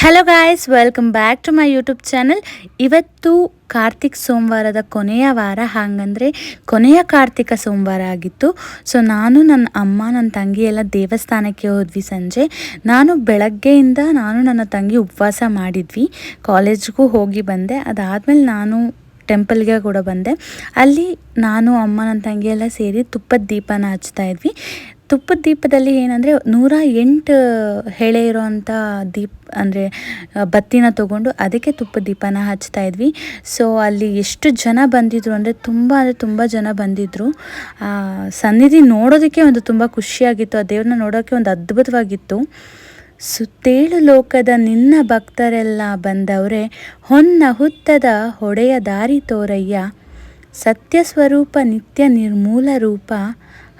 Hello guys welcome back to my YouTube channel ಇವತ್ತು ಕಾರ್ತಿಕ್ ಸೋಮವಾರದ ಕೊನೆಯ ವಾರ, ಹಾಗಂದರೆ ಕೊನೆಯ ಕಾರ್ತಿಕ ಸೋಮವಾರ ಆಗಿತ್ತು. ಸೊ ನಾನು ನನ್ನ ಅಮ್ಮ, ನನ್ನ ತಂಗಿ ಎಲ್ಲ ದೇವಸ್ಥಾನಕ್ಕೆ ಹೋದ್ವಿ ಸಂಜೆ. ನಾನು ಬೆಳಗ್ಗೆಯಿಂದ ನಾನು ನನ್ನ ತಂಗಿ ಉಪವಾಸ ಮಾಡಿದ್ವಿ. ಕಾಲೇಜ್ಗೂ ಹೋಗಿ ಬಂದೆ. ಅದಾದಮೇಲೆ ನಾನು ಟೆಂಪಲ್ಗೆ ಕೂಡ ಬಂದೆ. ಅಲ್ಲಿ ನಾನು ಅಮ್ಮ, ನನ್ನ ತಂಗಿ ಎಲ್ಲ ಸೇರಿ ತುಪ್ಪದ ದೀಪನ ಹಚ್ತಾ ಇದ್ವಿ. ತುಪ್ಪದ ದೀಪದಲ್ಲಿ ಏನಂದರೆ ನೂರ ಎಂಟು ಹೆಳೆ ಇರೋವಂಥ ದೀಪ ಅಂದರೆ ಬತ್ತಿನ ತೊಗೊಂಡು ಅದಕ್ಕೆ ತುಪ್ಪದ ದೀಪನ ಹಚ್ತಾ ಇದ್ವಿ. ಸೊ ಅಲ್ಲಿ ಎಷ್ಟು ಜನ ಬಂದಿದ್ರು ಅಂದರೆ ತುಂಬ ಅಂದರೆ ತುಂಬ ಜನ ಬಂದಿದ್ದರು ಸನ್ನಿಧಿ ನೋಡೋದಕ್ಕೆ ಒಂದು ತುಂಬ ಖುಷಿಯಾಗಿತ್ತು, ಆ ದೇವ್ರನ್ನ ನೋಡೋಕ್ಕೆ ಒಂದು ಅದ್ಭುತವಾಗಿತ್ತು. ಸುತ್ತೇಳು ಲೋಕದ ನಿನ್ನ ಭಕ್ತರೆಲ್ಲ ಬಂದವರೆ, ಹೊನ್ನ ಹುತ್ತದ ಹೊಡೆಯ ದಾರಿ ತೋರಯ್ಯ. ಸತ್ಯ ಸ್ವರೂಪ ನಿತ್ಯ ನಿರ್ಮೂಲ ರೂಪ.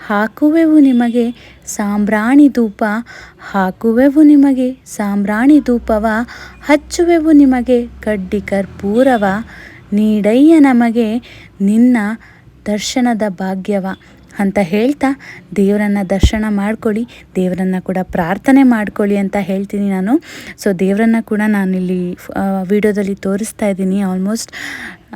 ಹಾಕುವೆವು ನಿಮಗೆ ಸಾಂಬ್ರಾಣಿ ಧೂಪ, ಹಾಕುವೆವು ನಿಮಗೆ ಸಾಂಬ್ರಾಣಿ ಧೂಪವ, ಹಚ್ಚುವೆವು ನಿಮಗೆ ಕಡ್ಡಿ ಕರ್ಪೂರವ, ನೀಡಯ್ಯ ನಮಗೆ ನಿನ್ನ ದರ್ಶನದ ಭಾಗ್ಯವ. ಅಂತ ಹೇಳ್ತಾ ದೇವರನ್ನು ದರ್ಶನ ಮಾಡ್ಕೊಳ್ಳಿ, ದೇವರನ್ನು ಕೂಡ ಪ್ರಾರ್ಥನೆ ಮಾಡ್ಕೊಳ್ಳಿ ಅಂತ ಹೇಳ್ತೀನಿ ನಾನು. ಸೊ ದೇವರನ್ನು ಕೂಡ ನಾನಿಲ್ಲಿ ವಿಡಿಯೋದಲ್ಲಿ ತೋರಿಸ್ತಾ ಇದ್ದೀನಿ ಆಲ್ಮೋಸ್ಟ್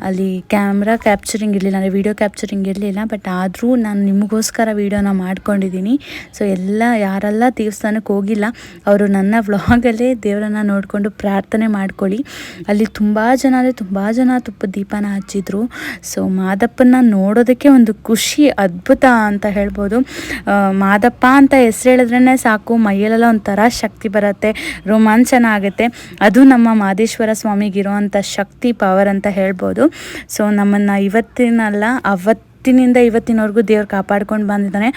ಅಲ್ಲಿ ಕ್ಯಾಮ್ರಾ ಕ್ಯಾಪ್ಚರಿಂಗ್ ಇರಲಿಲ್ಲ, ಅಂದರೆ ವೀಡಿಯೋ ಕ್ಯಾಪ್ಚರಿಂಗ್ ಇರಲಿಲ್ಲ ಬಟ್ ಆದರೂ ನಾನು ನಿಮಗೋಸ್ಕರ ವೀಡಿಯೋನ ಮಾಡ್ಕೊಂಡಿದ್ದೀನಿ ಸೊ ಎಲ್ಲ ಯಾರೆಲ್ಲ ದೇವಸ್ಥಾನಕ್ಕೆ ಹೋಗಿಲ್ಲ, ಅವರು ನನ್ನ ವ್ಲಾಗಲ್ಲೇ ದೇವರನ್ನ ನೋಡಿಕೊಂಡು ಪ್ರಾರ್ಥನೆ ಮಾಡ್ಕೊಳ್ಳಿ. ಅಲ್ಲಿ ತುಂಬ ಜನ, ಅಂದರೆ ತುಂಬ ಜನ ತುಪ್ಪ ದೀಪನ ಹಚ್ಚಿದ್ರು. ಸೊ ಮಾದಪ್ಪನ ನೋಡೋದಕ್ಕೆ ಒಂದು ಖುಷಿ, ಅದ್ಭುತ ಅಂತ ಹೇಳ್ಬೋದು. ಮಾದಪ್ಪ ಅಂತ ಹೆಸರು ಹೇಳಿದ್ರೇ ಸಾಕು, ಮೈಯಲ್ಲೆಲ್ಲ ಒಂಥರ ಶಕ್ತಿ ಬರುತ್ತೆ, ರೋಮಾಂಚನ ಆಗುತ್ತೆ. ಅದು ನಮ್ಮ ಮಾದೇಶ್ವರ ಸ್ವಾಮಿಗಿರುವಂಥ ಶಕ್ತಿ ಪವರ್ ಅಂತ ಹೇಳ್ಬೋದು. ಸೊ ನಮ್ಮನ್ನು ಇವತ್ತಿನಲ್ಲ ಅವತ್ತಿನಿಂದ ಇವತ್ತಿನವರೆಗೂ ದೇವ್ರು ಕಾಪಾಡ್ಕೊಂಡು ಬಂದಿದ್ದಾನೆ.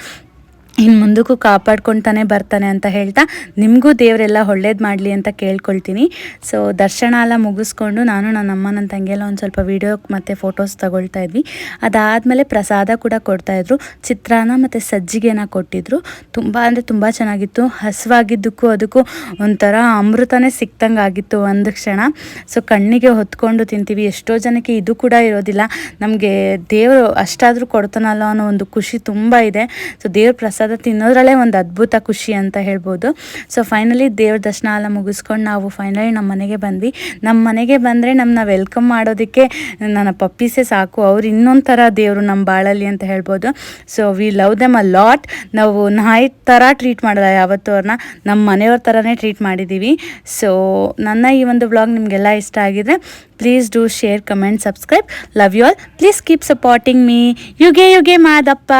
ಇನ್ನು ಮುಂದಕ್ಕೂ ಕಾಪಾಡ್ಕೊತಾನೆ ಬರ್ತಾನೆ ಅಂತ ಹೇಳ್ತಾ ನಿಮಗೂ ದೇವರೆಲ್ಲ ಒಳ್ಳೇದು ಮಾಡಲಿ ಅಂತ ಕೇಳ್ಕೊಳ್ತೀನಿ. ಸೊ ದರ್ಶನ ಎಲ್ಲ ಮುಗಿಸ್ಕೊಂಡು ನಾನು ನನ್ನ ಅಮ್ಮ ನನ್ನ ತಂಗಿಯೆಲ್ಲ ಒಂದು ಸ್ವಲ್ಪ ವೀಡಿಯೋ ಮತ್ತು ಫೋಟೋಸ್ ತಗೊಳ್ತಾ ಇದ್ವಿ. ಅದಾದಮೇಲೆ ಪ್ರಸಾದ ಕೂಡ ಕೊಡ್ತಾಯಿದ್ರು ಚಿತ್ರಾನ್ನ ಮತ್ತು ಸಜ್ಜಿಗೆನ ಕೊಟ್ಟಿದ್ರು. ತುಂಬ ಅಂದರೆ ತುಂಬ ಚೆನ್ನಾಗಿತ್ತು. ಹಸುವಾಗಿದ್ದಕ್ಕೂ ಅದಕ್ಕೂ ಒಂಥರ ಅಮೃತನೇ ಸಿಕ್ತಂಗೆ ಆಗಿತ್ತು ಒಂದು ಕ್ಷಣ. ಸೊ ಕಣ್ಣಿಗೆ ಹೊತ್ಕೊಂಡು ತಿಂತೀವಿ. ಎಷ್ಟೋ ಜನಕ್ಕೆ ಇದು ಕೂಡ ಇರೋದಿಲ್ಲ. ನಮಗೆ ದೇವರು ಅಷ್ಟಾದರೂ ಕೊಡ್ತಾನಲ್ಲ ಅನ್ನೋ ಒಂದು ಖುಷಿ ತುಂಬ ಇದೆ. ಸೊ ದೇವ್ರ ಪ್ರಸಾದ ಪ್ರಸಾದ ತಿನ್ನೋದ್ರಲ್ಲೇ ಒಂದು ಅದ್ಭುತ ಖುಷಿ ಅಂತ ಹೇಳ್ಬೋದು. ಸೊ ಫೈನಲಿ ದೇವ್ರ ದರ್ಶನ ಎಲ್ಲ ಮುಗಿಸ್ಕೊಂಡು ನಾವು ಫೈನಲಿ ನಮ್ಮ ಮನೆಗೆ ಬಂದ್ವಿ. ನಮ್ಮ ಮನೆಗೆ ಬಂದರೆ ನಮ್ಮನ್ನ ವೆಲ್ಕಮ್ ಮಾಡೋದಕ್ಕೆ ನನ್ನ ಪಪ್ಪೀಸೇ ಸಾಕು. ಅವ್ರು ಇನ್ನೊಂದು ಥರ ದೇವರು ನಮ್ಮ ಬಾಳಲ್ಲಿ ಅಂತ ಹೇಳ್ಬೋದು. So we love them a lot ನಾವು ನಾಯಿ ಥರ ಟ್ರೀಟ್ ಮಾಡಲ್ಲ ಯಾವತ್ತೂ ಅವ್ರನ್ನ ನಮ್ಮ ಮನೆಯವ್ರ ಥರನೇ ಟ್ರೀಟ್ ಮಾಡಿದ್ದೀವಿ ಸೊ ನನ್ನ ಈ ಒಂದು ವ್ಲಾಗ್ ನಿಮಗೆಲ್ಲ ಇಷ್ಟ ಆಗಿದೆ please do share comment subscribe love you all please keep supporting me ಯುಗೆ ಯುಗೆ ಮಾದಪ್ಪ.